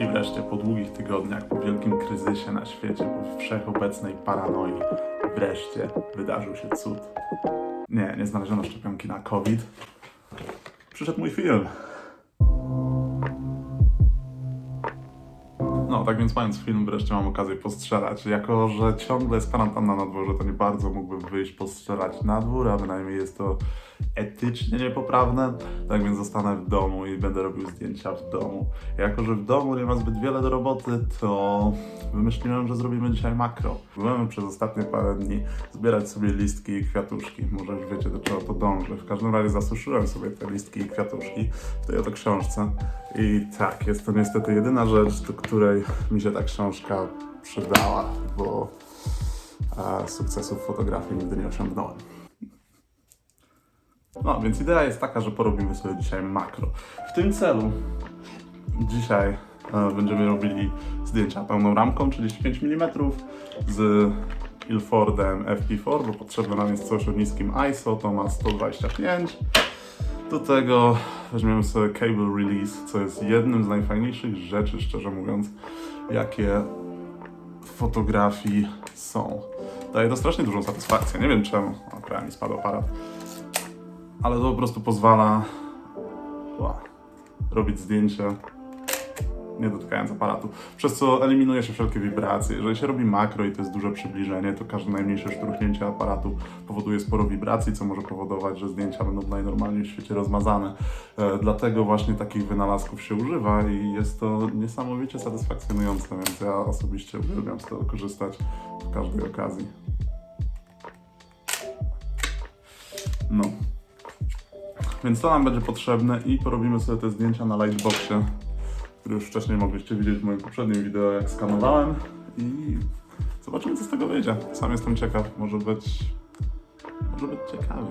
I wreszcie po długich tygodniach, po wielkim kryzysie na świecie, po wszechobecnej paranoi, wreszcie wydarzył się cud. Nie, nie znaleziono szczepionki na COVID. Przyszedł mój film. No, tak więc mając film, wreszcie mam okazję postrzelać. Jako, że ciągle jest kwarantanna na dworze, to nie bardzo mógłbym wyjść postrzelać na dwór, a bynajmniej jest to etycznie niepoprawne. Tak więc zostanę w domu i będę robił zdjęcia w domu. Jako, że w domu nie ma zbyt wiele do roboty, to wymyśliłem, że zrobimy dzisiaj makro. Byłem przez ostatnie parę dni zbierać sobie listki i kwiatuszki. Może już wiecie, do czego to dąży. W każdym razie zasuszyłem sobie te listki i kwiatuszki w tej oto książce. I tak, jest to niestety jedyna rzecz, do której mi się ta książka przydała, bo e, sukcesów fotografii nigdy nie osiągnąłem. No, więc idea jest taka, że porobimy sobie dzisiaj makro. W tym celu dzisiaj e, będziemy robili zdjęcia pełną ramką 35 mm z Ilfordem FP4, bo potrzebne nam jest coś o niskim ISO, to ma 125. Do tego weźmiemy sobie cable release, co jest jednym z najfajniejszych rzeczy, szczerze mówiąc, jakie w fotografii są. Daje to strasznie dużą satysfakcję. Nie wiem czemu. Okej, mi spadł aparat. Ale to po prostu pozwala robić zdjęcie nie dotykając aparatu, przez co eliminuje się wszelkie wibracje. Jeżeli się robi makro i to jest duże przybliżenie, to każde najmniejsze szturchnięcie aparatu powoduje sporo wibracji, co może powodować, że zdjęcia będą najnormalniej w świecie rozmazane. E, dlatego właśnie takich wynalazków się używa i jest to niesamowicie satysfakcjonujące, więc ja osobiście uwielbiam z tego korzystać w każdej okazji. No. Więc to nam będzie potrzebne i porobimy sobie te zdjęcia na Lightboxie, który już wcześniej mogliście widzieć w moim poprzednim wideo, jak skanowałem i zobaczymy, co z tego wyjdzie. Sam jestem ciekaw, może być, może być ciekawie.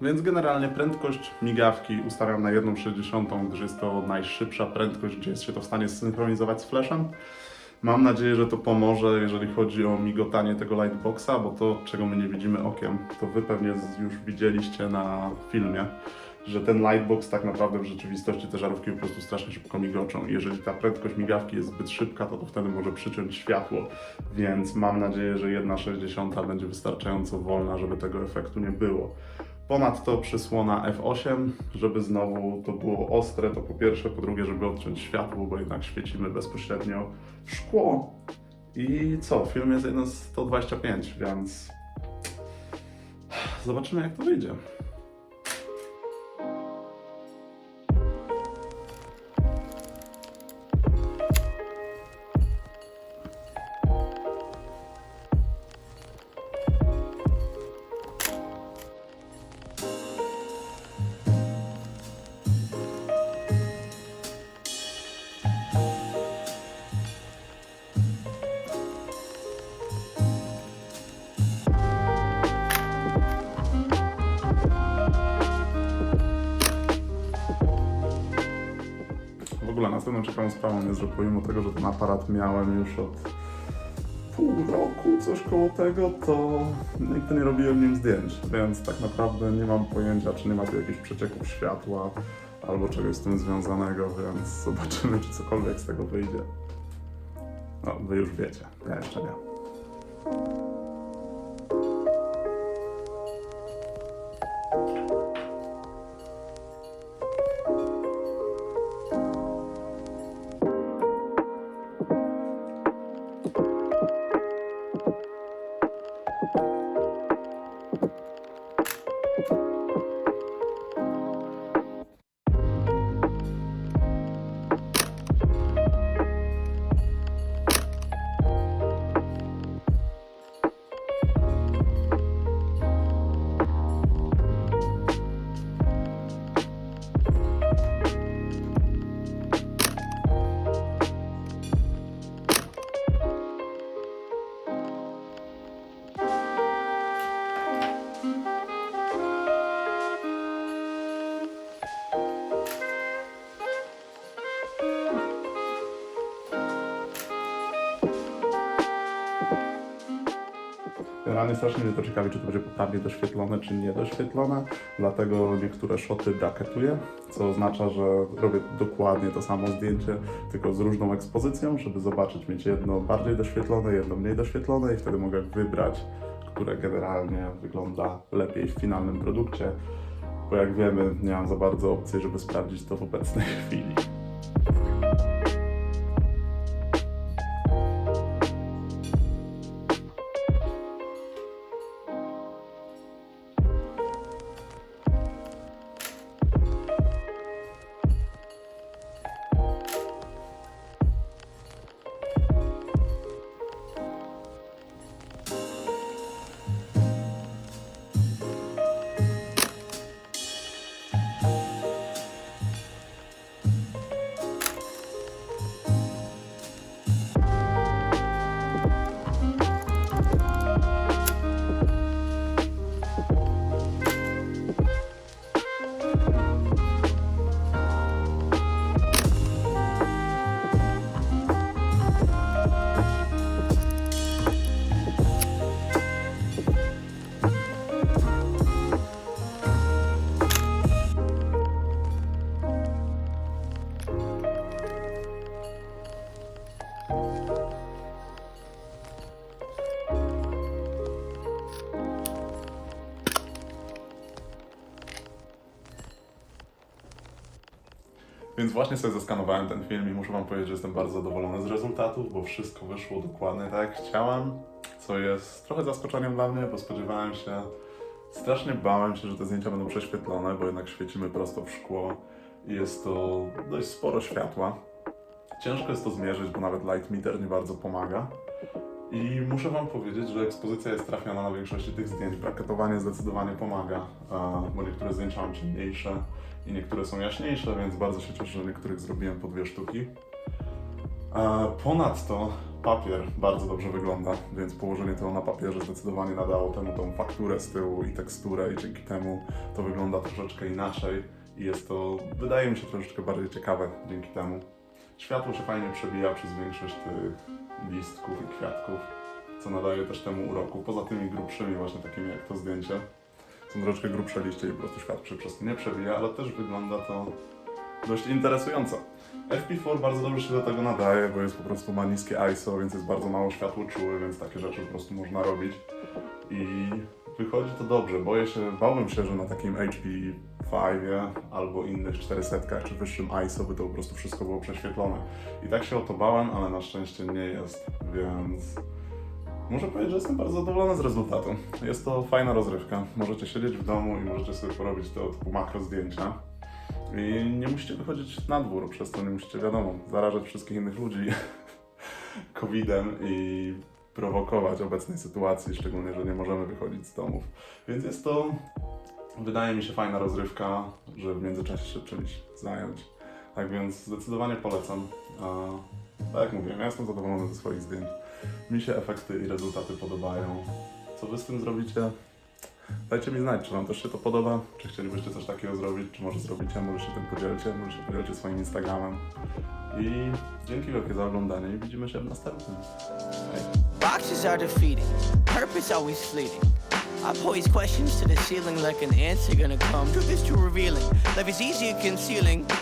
Więc generalnie prędkość migawki ustawiam na 1,60, gdyż jest to najszybsza prędkość, gdzie jest się to w stanie zsynchronizować z flashem. Mam nadzieję, że to pomoże, jeżeli chodzi o migotanie tego lightboxa, bo to, czego my nie widzimy okiem, to Wy pewnie już widzieliście na filmie, że ten lightbox tak naprawdę w rzeczywistości te żarówki po prostu strasznie szybko migoczą. Jeżeli ta prędkość migawki jest zbyt szybka, to, to wtedy może przyciąć światło, więc mam nadzieję, że 1,60 będzie wystarczająco wolna, żeby tego efektu nie było. Ponadto przysłona F8, żeby znowu to było ostre, to po pierwsze, po drugie, żeby odciąć światło, bo jednak świecimy bezpośrednio w szkło. I co, film jest 1,125, więc zobaczymy jak to wyjdzie. Ogóle następną ciekawą sprawą jest, że pomimo tego, że ten aparat miałem już od pół roku, coś koło tego, to nigdy nie robiłem nim zdjęć, więc tak naprawdę nie mam pojęcia, czy nie ma tu jakichś przecieków światła albo czegoś z tym związanego, więc zobaczymy, czy cokolwiek z tego wyjdzie. No, wy już wiecie, ja jeszcze nie. Generalnie strasznie mnie to ciekawi, czy to będzie poprawnie doświetlone, czy niedoświetlone, dlatego niektóre szoty bracketuję, co oznacza, że robię dokładnie to samo zdjęcie, tylko z różną ekspozycją, żeby zobaczyć, mieć jedno bardziej doświetlone, jedno mniej doświetlone i wtedy mogę wybrać, które generalnie wygląda lepiej w finalnym produkcie, bo jak wiemy, nie mam za bardzo opcji, żeby sprawdzić to w obecnej chwili. Więc właśnie sobie zeskanowałem ten film i muszę wam powiedzieć, że jestem bardzo zadowolony z rezultatów, bo wszystko wyszło dokładnie tak jak chciałem, co jest trochę zaskoczeniem dla mnie, bo spodziewałem się, strasznie bałem się, że te zdjęcia będą prześwietlone, bo jednak świecimy prosto w szkło i jest to dość sporo światła. Ciężko jest to zmierzyć, bo nawet light meter nie bardzo pomaga. I muszę Wam powiedzieć, że ekspozycja jest trafiona na większości tych zdjęć. Braketowanie zdecydowanie pomaga, bo niektóre zdjęcia mam ciemniejsze i niektóre są jaśniejsze, więc bardzo się cieszę, że niektórych zrobiłem po dwie sztuki. Ponadto papier bardzo dobrze wygląda, więc położenie tego na papierze zdecydowanie nadało temu tą fakturę z tyłu i teksturę i dzięki temu to wygląda troszeczkę inaczej i jest to, wydaje mi się, troszeczkę bardziej ciekawe dzięki temu. Światło się fajnie przebija przez większość tych listków i kwiatków, co nadaje też temu uroku. Poza tymi grubszymi, właśnie takimi jak to zdjęcie. Są troszeczkę grubsze liście i po prostu światło się przez to nie przebija, ale też wygląda to dość interesująco. FP4 bardzo dobrze się do tego nadaje, bo jest po prostu ma niskie ISO, więc jest bardzo mało światło czuły, więc takie rzeczy po prostu można robić. I wychodzi to dobrze. Boję się, bałbym się, że na takim HP5 albo innych 400 czy wyższym ISO by to po prostu wszystko było prześwietlone. I tak się o to bałem, ale na szczęście nie jest, więc muszę powiedzieć, że jestem bardzo zadowolony z rezultatu. Jest to fajna rozrywka. Możecie siedzieć w domu i możecie sobie porobić tego typu makro zdjęcia. I nie musicie wychodzić na dwór, przez to nie musicie, wiadomo, zarażać wszystkich innych ludzi COVID-em i prowokować obecnej sytuacji, szczególnie, że nie możemy wychodzić z domów. Więc jest to, wydaje mi się, fajna rozrywka, że w międzyczasie się czymś zająć. Tak więc zdecydowanie polecam. A, tak jak mówiłem, ja jestem zadowolony ze swoich zdjęć. Mi się efekty i rezultaty podobają. Co wy z tym zrobicie? Dajcie mi znać, czy wam też się to podoba, czy chcielibyście coś takiego zrobić, czy może zrobicie, może się tym podzielcie, może się podzielcie swoim Instagramem. I dzięki wielkie za oglądanie i widzimy się w następnym. Boxes are defeating, purpose always fleeting. I pose questions to the ceiling like an answer gonna come. Truth is too revealing, life is easier concealing.